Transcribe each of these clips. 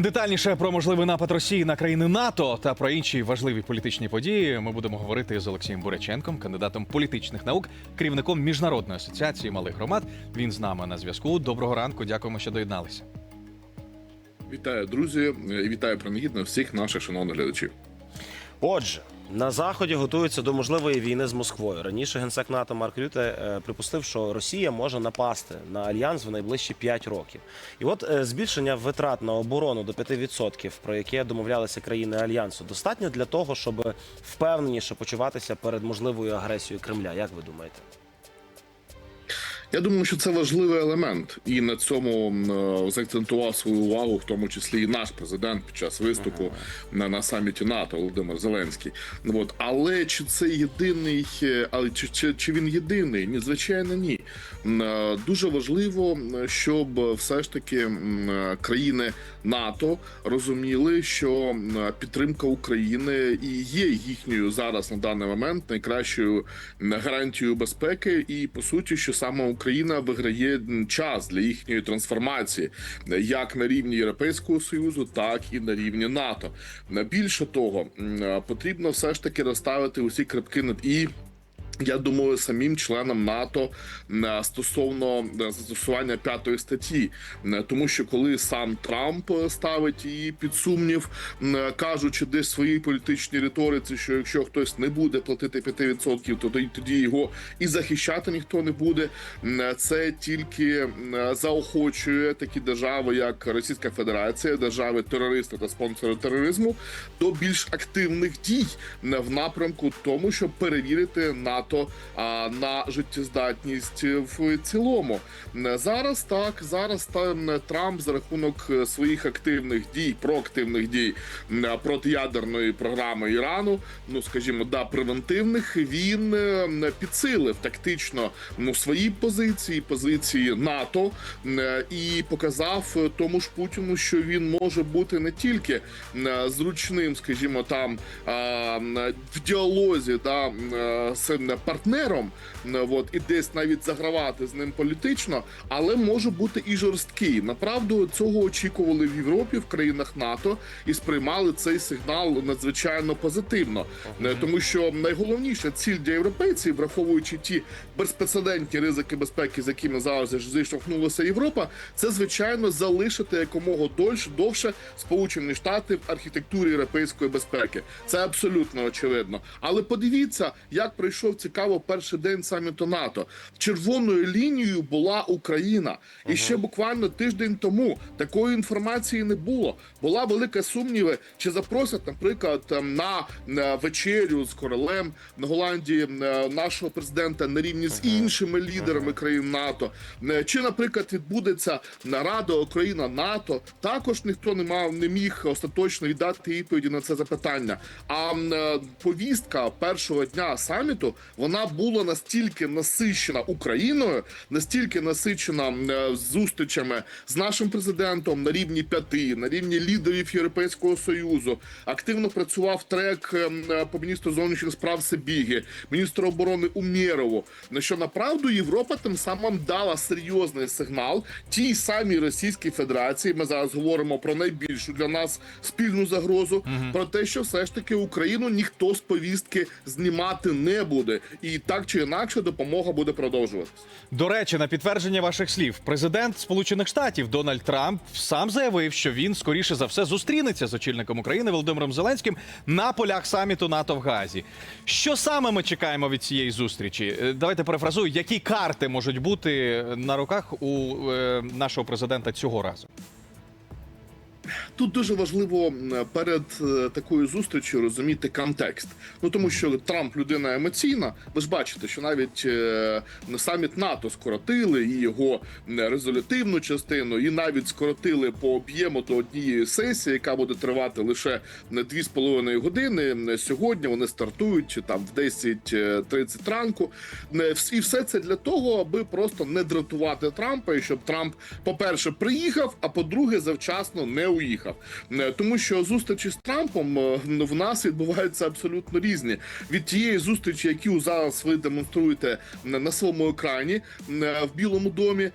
Детальніше про можливий напад Росії на країни НАТО та про інші важливі політичні події ми будемо говорити з Олексієм Буряченком, кандидатом політичних наук, керівником міжнародної асоціації малих громад. Він з нами на зв'язку. Доброго ранку. Дякуємо, що доєдналися. Вітаю, друзі, і вітаю принагідно всіх наших шановних глядачів. Отже, на заході готуються до можливої війни з Москвою. Раніше генсек НАТО Марк Рюте е, припустив, що Росія може напасти на альянс в найближчі 5 років. І от е, збільшення витрат на оборону до 5%, про яке домовлялися країни альянсу, достатньо для того, щоб впевненіше почуватися перед можливою агресією Кремля. Як ви думаєте? Я думаю, що це важливий елемент, і на цьому е, заакцентував свою увагу, в тому числі і наш президент під час виступу на, на саміті НАТО Володимир Зеленський. Ну, От але чи це єдиний, е, але чи, чи, чи він єдиний? Ні, звичайно, ні. Е, Дуже важливо, щоб все ж таки країни НАТО розуміли, що підтримка України і є їхньою зараз на даний момент найкращою гарантією безпеки, і по суті, що саме Україна виграє час для їхньої трансформації, е, як на рівні Європейського союзу, так і на рівні НАТО. Е, Більше того, е, потрібно все ж таки розставити усі крапки над і. Я думаю, самим членам НАТО е, стосовно е, застосування п'ятої статті, Е, тому що коли сам Трамп ставить її під сумнів, кажучи десь своїй політичній риториці, що якщо хтось не буде платити 5%, то тоді- його і захищати ніхто не буде. Це тільки заохочує такі держави, як Російська Федерація, держави терористи та спонсори тероризму, до більш активних дій в напрямку тому, щоб перевірити НАТО а, на життєздатність в цілому. Зараз так, зараз там е, Трамп за рахунок е, своїх активних дій, проактивних дій е, проти ядерної програми Ірану, ну скажімо, да, превентивних, він підсилив тактично ну свої позиції, позиції НАТО і показав тому ж Путіну, що він може бути не тільки зручним, скажімо, там в діалозі да, партнером, е, от, і десь навіть загравати з ним політично, але може бути і жорсткий. Направду цього очікували в Європі, в країнах НАТО, і сприймали цей сигнал надзвичайно позитивно, Е, тому що найголовніша ціль для європейців, враховуючи ті безпрецедентні ризики безпеки, з якими зараз зіштовхнулася Європа, це звичайно залишити якомога дольше довше Сполучені Штати в архітектурі європейської безпеки. Це абсолютно очевидно. Але подивіться, як пройшов цікаво перший день саміту НАТО. Червоною лінією була Україна, і ще буквально тиждень тому такої інформації не було. Була велика сумніви, чи запросять, наприклад, на, вечерю з королем на Голландії е, нашого президента на рівні з іншими лідерами країн НАТО. Е, Чи, наприклад, відбудеться нарада Україна НАТО? Також ніхто не мав не міг остаточно віддати відповіді на це запитання. А е, повістка першого дня саміту вона була настільки насичена Україною, настільки насичена е, зустрічами з нашим президентом на рівні п'яти, на рівні лідерів Європейського союзу. Активно працював трек ем, е, по міністру зовнішніх справ Сибіги, міністру оборони Умєрову. На що направду Європа тим самим дала серйозний сигнал тій самій Російській Федерації. Ми зараз говоримо про найбільшу для нас спільну загрозу, про те, що все ж таки Україну ніхто з повістки знімати не буде, і так чи інакше допомога буде продовжуватися. До речі, на підтвердження ваших слів, президент Сполучених Штатів Дональд Трамп сам заявив, що він скоріше за все зустрінеться з очільником України Володимиром Зеленським на полях саміту НАТО в Газі. Що саме ми чекаємо від цієї зустрічі? Е, Давайте перефразую, які карти можуть бути на руках у е, нашого президента цього разу. Тут дуже важливо перед е, такою зустрічю розуміти контекст. Ну тому що Трамп людина емоційна. Ви ж бачите, що навіть е, саміт НАТО скоротили і його резолютивну частину, і навіть скоротили по об'єму до однієї сесії, яка буде тривати лише на 2,5 години. Сьогодні вони стартують там в 10.30 ранку. І все це для того, аби просто не дратувати Трампа, і щоб Трамп, по-перше, приїхав, а по-друге, завчасно не уїхав. Приїхав, Е, тому що зустрічі з Трампом е, в нас відбуваються абсолютно різні. Від тієї зустрічі, яку зараз ви демонструєте на на своєму екрані е, в Білому домі,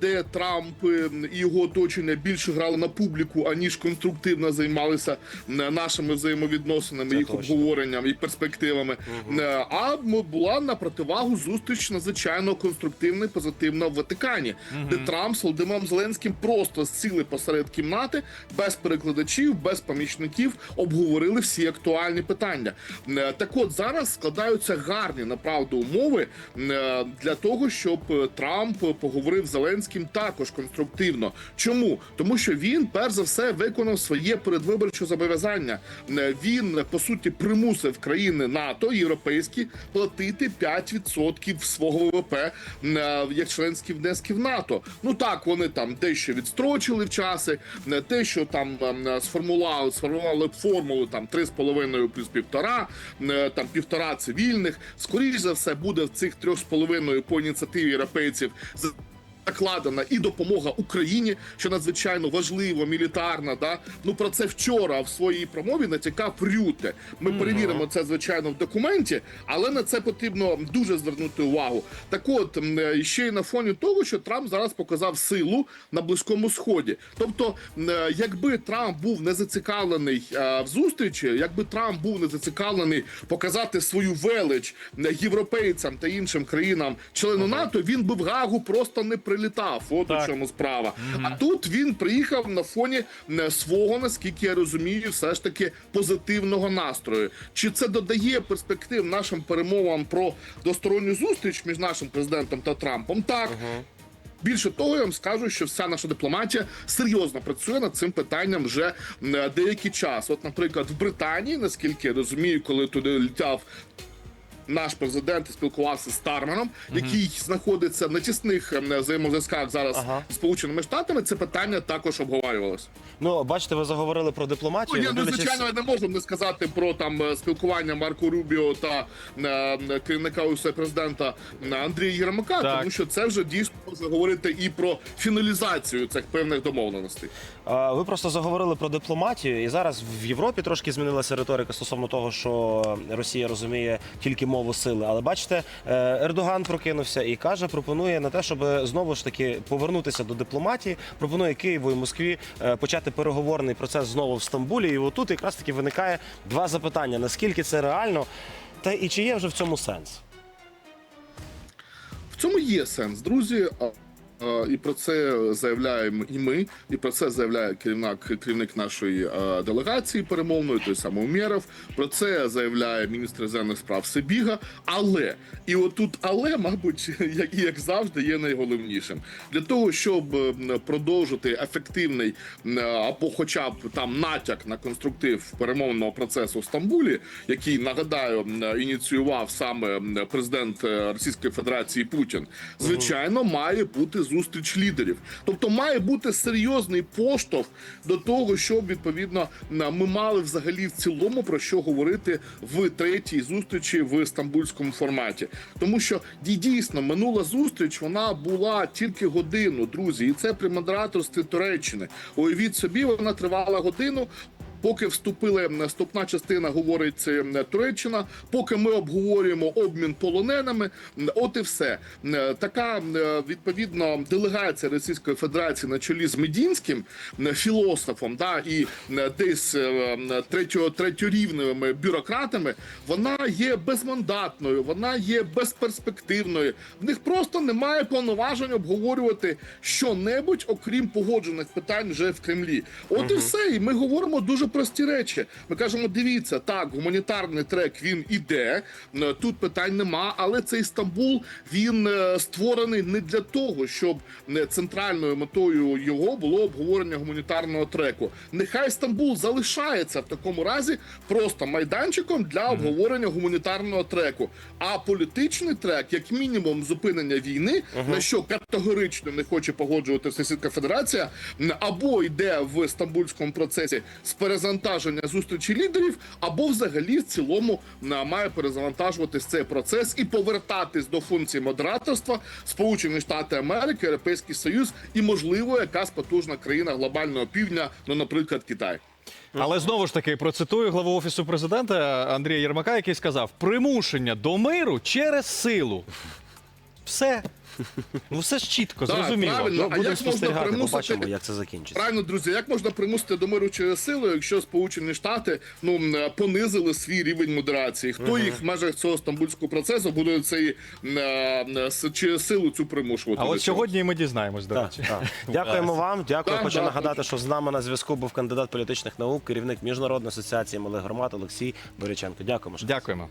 де Трамп і його оточення більше грали на публіку, аніж конструктивно займалися нашими взаємовідносинами, Це їх точно. обговоренням і перспективами. Е, А була на противагу зустріч надзвичайно конструктивна і позитивна в Ватикані, де Трамп з Володимиром Зеленським просто сіли посеред кімнати без перекладачів, без помічників, обговорили всі актуальні питання. Е, Так от зараз складаються гарні направду умови е, для того, щоб е, Трамп поговорив з Зеленським також конструктивно. Чому? Тому що він перш за все виконав своє передвиборче зобов'язання. Він по суті примусив країни НАТО європейські платити 5% свого ВВП як членські внески в НАТО. Ну так вони там дещо відстрочили в часи, е, те, що там сформували сформулювали, сформулювали формулу там 3,5 плюс півтора, е, там півтора цивільних. Скоріше за все буде в цих 3,5 по ініціативі європейців закладена і допомога Україні, що надзвичайно важливо, мілітарна. Да ну про це вчора в своїй промові натякав Рюте. Ми перевіримо це звичайно в документі, але на це потрібно дуже звернути увагу. Так, от е, ще й на фоні того, що Трамп зараз показав силу на близькому сході. Тобто, е, якби Трамп був не зацікавлений е, в зустрічі, якби Трамп був не зацікавлений показати свою велич європейцям та іншим країнам члену НАТО, він би в Гагу просто не прилітав. От у чому справа. А тут він приїхав на фоні е, свого, наскільки я розумію, все ж таки позитивного настрою. Чи це додає перспектив нашим перемовам про двосторонню зустріч між нашим президентом та Трампом? Так. Більше того, я вам скажу, що вся наша дипломатія серйозно працює над цим питанням вже е, деякий час. От, наприклад, в Британії, наскільки я розумію, коли туди літав. Наш президент спілкувався з Тарманом, який знаходиться на тісних е, взаємозв'язках зараз Ага. з Сполученими Штатами. Це питання також обговорювалося. Ну, бачите, ви заговорили про Ну, дипломатію. я не дивлячись- звичайно я не можу не сказати про там е, спілкування Марко Рубіо та е, керівника офісу президента Андрія Єрмака, Так. тому що це вже дійсно може говорити і про фіналізацію цих певних домовленостей. А, Ви просто заговорили про дипломатію, і зараз в Європі трошки змінилася риторика стосовно того, що Росія розуміє тільки мову сили. Але бачите, е, Ердоган прокинувся і каже, пропонує на те, щоб знову ж таки повернутися до дипломатії. Пропонує Києву і Москві е, почати переговорний процес знову в Стамбулі. І отут якраз таки виникає два запитання: наскільки це реально, та і чи є вже в цьому сенс? В цьому є сенс, друзі. А, І про це заявляємо і ми, і про це заявляє керівник, керівник нашої делегації перемовної, той самий Умєров. Про це заявляє міністр іноземних справ Сибіга. Але і отут, але, мабуть, як і як завжди, є найголовнішим для того, щоб продовжити ефективний або, хоча б там натяк на конструктив перемовного процесу в Стамбулі, який нагадаю ініціював саме президент е, Російської Федерації Путін, звичайно, має бути зустріч лідерів. Тобто має бути серйозний поштовх до того, щоб відповідно ми мали взагалі в цілому про що говорити в третій зустрічі в стамбульському форматі, тому що ді- дійсно минула зустріч вона була тільки годину, друзі, і це при модераторстві Туреччини. Уявіть собі, вона тривала годину. Поки вступили м, вступна частина, говорить Туреччина. Поки ми обговорюємо обмін полоненими, от і все. Така відповідно делегація Російської Федерації на чолі з Медінським філософом, да і десь е, третьо, третьорівневими бюрократами, вона є безмандатною, вона є безперспективною. В них просто немає повноважень обговорювати що-небудь, окрім погоджених питань вже в Кремлі. От і все. І ми говоримо дуже прості речі. Ми кажемо: дивіться, так, гуманітарний трек він іде. е, Тут питань нема, але цей Стамбул він е, створений не для того, щоб е, центральною метою його було обговорення гуманітарного треку. Нехай Стамбул залишається в такому разі просто майданчиком для обговорення гуманітарного треку. А політичний трек, як мінімум, зупинення війни, на що категорично не хоче погоджуватися Російська Федерація, або йде в стамбульському процесі з перес перезавантаження зустрічі лідерів, або взагалі в цілому має перезавантажуватись цей процес і повертатись до функції модераторства Сполучені Штати Америки, Європейський Союз і, можливо, якась потужна країна глобального півдня, ну, наприклад, Китай. Але знову ж таки процитую главу офісу президента Андрія Єрмака, який сказав: примушення до миру через силу. Все. Ну все ж чітко, Так, зрозуміло. правильно. Ну, а будемо як можна спостерігати, примусити- побачимо, як це закінчиться. Правильно, друзі, як можна примусити до миру через силу, якщо Сполучені Штати ну м, е, понизили свій рівень модерації? Хто їх в межах цього стамбульського процесу буде цей е, е, с- через силу цю примушувати? А до от цього? сьогодні ми дізнаємось, до Так, речі. так. Дякуємо вам. Дякую. Так, Хочу так. нагадати, що з нами на зв'язку був кандидат політичних наук, керівник міжнародної асоціації малих громад Олексій Боряченко. Дякуємо. Дякуємо.